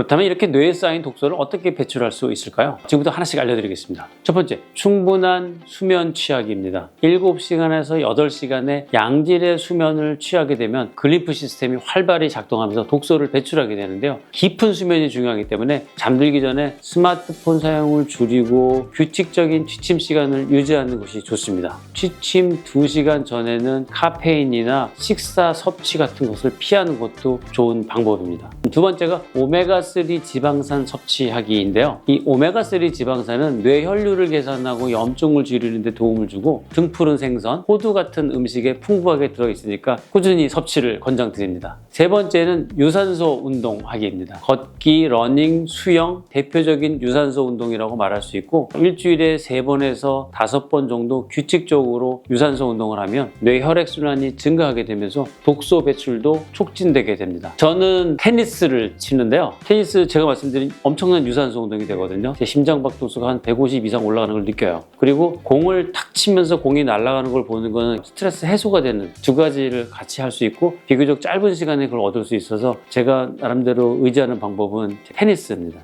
그렇다면 이렇게 뇌에 쌓인 독소를 어떻게 배출할 수 있을까요? 지금부터 하나씩 알려드리겠습니다. 첫 번째, 충분한 수면 취하기입니다. 7시간에서 8시간의 양질의 수면을 취하게 되면 글리프 시스템이 활발히 작동하면서 독소를 배출하게 되는데요. 깊은 수면이 중요하기 때문에 잠들기 전에 스마트폰 사용을 줄이고 규칙적인 취침 시간을 유지하는 것이 좋습니다. 취침 2시간 전에는 카페인이나 식사 섭취 같은 것을 피하는 것도 좋은 방법입니다. 두 번째가 오메가 3 지방산 섭취하기인데요. 이 오메가3 지방산은 뇌 혈류를 개선하고 염증을 줄이는 데 도움을 주고 등푸른 생선, 호두 같은 음식에 풍부하게 들어있으니까 꾸준히 섭취를 권장드립니다. 세 번째는 유산소 운동하기입니다. 걷기, 러닝, 수영, 대표적인 유산소 운동이라고 말할 수 있고 일주일에 세 번에서 다섯 번 정도 규칙적으로 유산소 운동을 하면 뇌 혈액순환이 증가하게 되면서 독소 배출도 촉진되게 됩니다. 저는 테니스를 치는데요. 테니스 제가 말씀드린 엄청난 유산소 운동이 되거든요. 제 심장 박동수가 한 150 이상 올라가는 걸 느껴요. 그리고 공을 탁 치면서 공이 날아가는 걸 보는 거는 스트레스 해소가 되는 두 가지를 같이 할 수 있고 비교적 짧은 시간에 그걸 얻을 수 있어서 제가 나름대로 의지하는 방법은 테니스입니다.